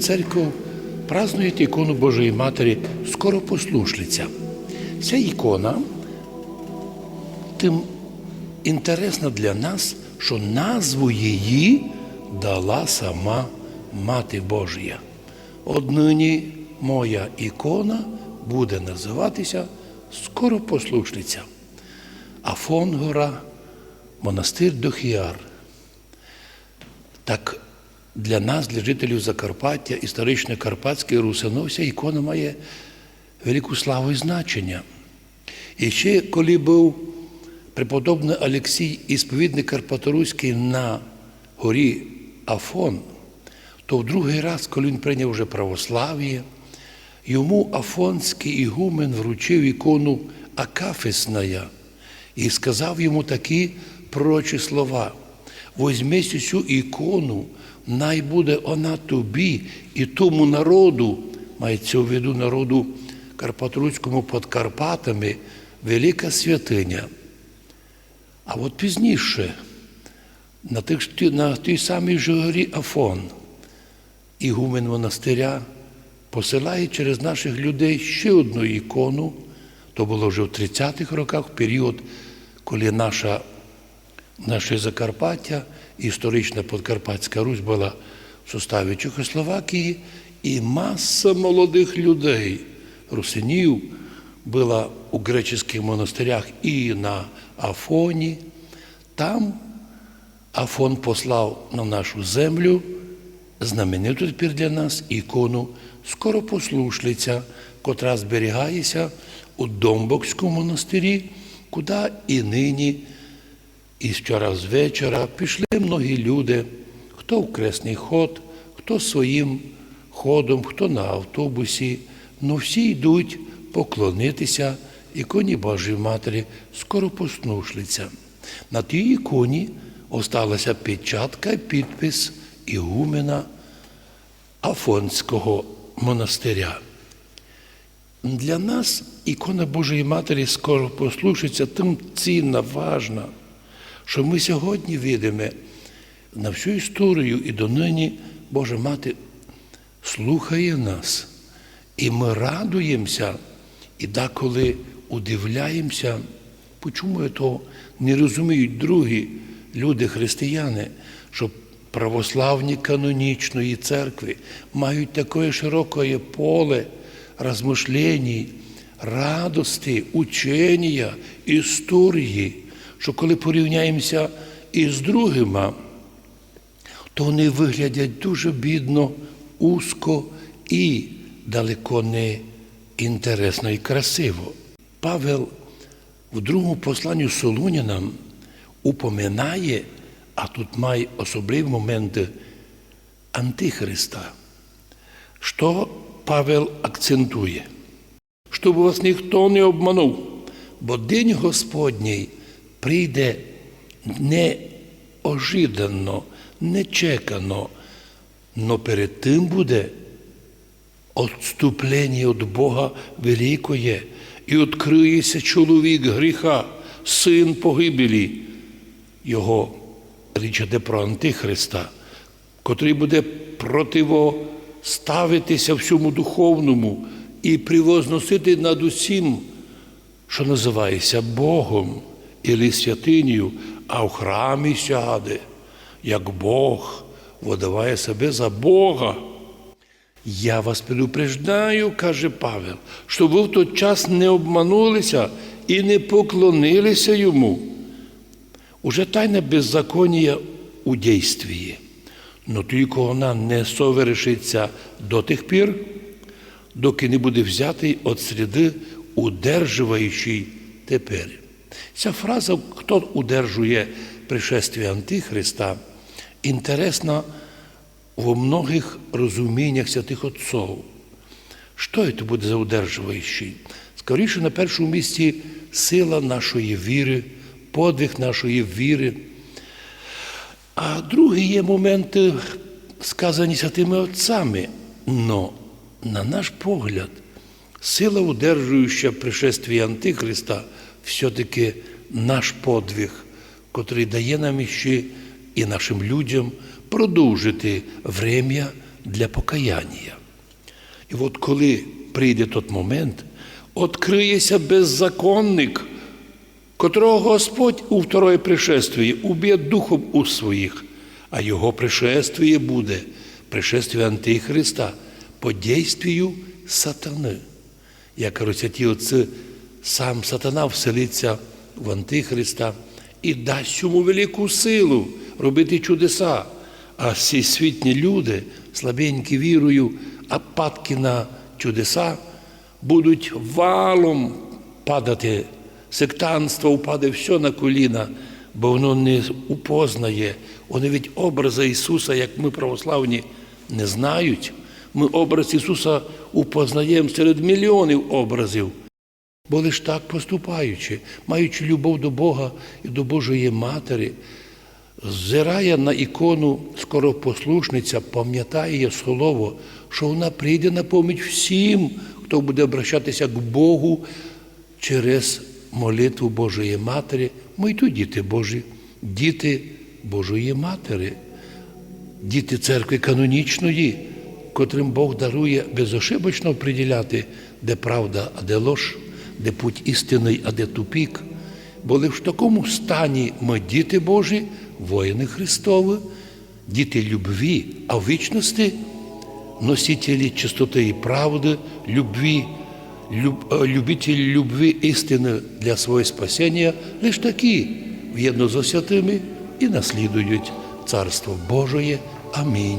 Церква празднує ікону Божої Матері Скоропослушниця. Ця ікона тим інтересна для нас, що назву її дала сама Мати Божія. Однині моя ікона буде називатися Скоропослушниця. Афонгора, монастир Дохіар. Так для нас, для жителів Закарпаття, історично Карпатської Русиновся, ікона має велику славу і значення. І ще коли був преподобний Олексій, ісповідник Карпаторуський на горі Афон, то в другий раз, коли він прийняв вже православ'я, йому Афонський ігумен вручив ікону Акафисная і сказав йому такі пророчі слова. Возьми цю ікону, най буде вона тобі і тому народу, мається в виду народу Карпатруцькому під Карпатами, велика святиня. А от пізніше, на, тих, на тій самій же горі Афон, ігумен монастиря посилає через наших людей ще одну ікону. То було вже в 30-х роках, в період, коли наша, наше Закарпаття, історична Подкарпатська Русь була в составі Чехословакії, і маса молодих людей, русинів, була у греческих монастирях і на Афоні. Там Афон послав на нашу землю знамениту тепер для нас ікону Скоропослушниця, котра зберігається у Домбокському монастирі, куди і нині, і вчора з вечора пішли многі люди, хто в кресний ход, хто своїм ходом, хто на автобусі, но всі йдуть поклонитися іконі Божої Матері Скоропослушниця. На тій іконі осталася печатка і підпис ігумена Афонського монастиря. Для нас ікона Божої Матері скоро послушаться тим цінна, важна, що ми сьогодні видимо на всю історію і донині Божа Мати слухає нас, і ми радуємося, і деколи удивляємося, чому то не розуміють другі люди, християни, що православні канонічної церкви мають таке широке поле розмишленій, радості, учення, історії, що коли порівняємося із другими, то вони виглядять дуже бідно, узко і далеко не інтересно і красиво. Павел в другому посланню Солунянам упоминає, а тут має особливі моменти Антихриста. Що Павел акцентує? Щоб вас ніхто не обманув, бо День Господній прийде неожиданно, нечекано, но перед тим буде отступлення від Бога великое, і відкриється чоловік гріха, син погибелі. Його річ іде про Антихриста, котрий буде противоставитися всьому духовному і привозносити над усім, що називається Богом і святинею, а в храмі сяде, як Бог видаває себе за Бога. Я вас предупреждаю, каже Павел, щоб ви в той час не обманулися і не поклонилися йому. Уже тайна беззаконія у дійстві, но тільки вона не совершиться до тих пір, доки не буде взятий від сліди, удержуваючий тепер. Ця фраза, хто удержує пришествие Антихриста, інтересна во многих розуміннях святих отцов. Що це буде за удержуваючий? Скоріше на першому місці сила нашої віри, подвиг нашої віри. А другі є моменти, сказані святими отцями. Но, на наш погляд, сила, удержуюча пришествие Антихриста, все-таки наш подвиг, котрий дає нам іще і нашим людям продовжити врем'я для покаяння. І от коли прийде той момент, відкриється беззаконник, котрого Господь у второе пришествие уб'є духом у своїх, а його пришествие буде пришествие Антихриста по дійствію сатани. Як кажуть святі отці, сам сатана вселиться в Антихриста і дасть йому велику силу робити чудеса. А всі світні люди, слабенькі вірою, а падки на чудеса, будуть валом падати. Сектанство впаде все на коліна, бо воно не упознає. Вони від образа Ісуса, як ми православні, не знають. Ми образ Ісуса упознаємо серед мільйонів образів. Бо лиш так поступаючи, маючи любов до Бога і до Божої Матері, зирає на ікону скоропослушниця, пам'ятає слово, що вона прийде на поміч всім, хто буде обращатися к Богу через молитву Божої Матері. Ми й тут діти Божі, діти Божої Матері, діти церкви канонічної, котрим Бог дарує безошибочно приділяти, де правда, а де лож, де путь істинний, а де тупік. Бо лише в такому стані ми діти Божі, воїни Христові, діти любві, а в вічності носителі чистоти і правди, любві, люб, е, любителі любві істини для свого спасіння, лише такі в'єдно з святими і наслідують Царство Божоє. Амінь.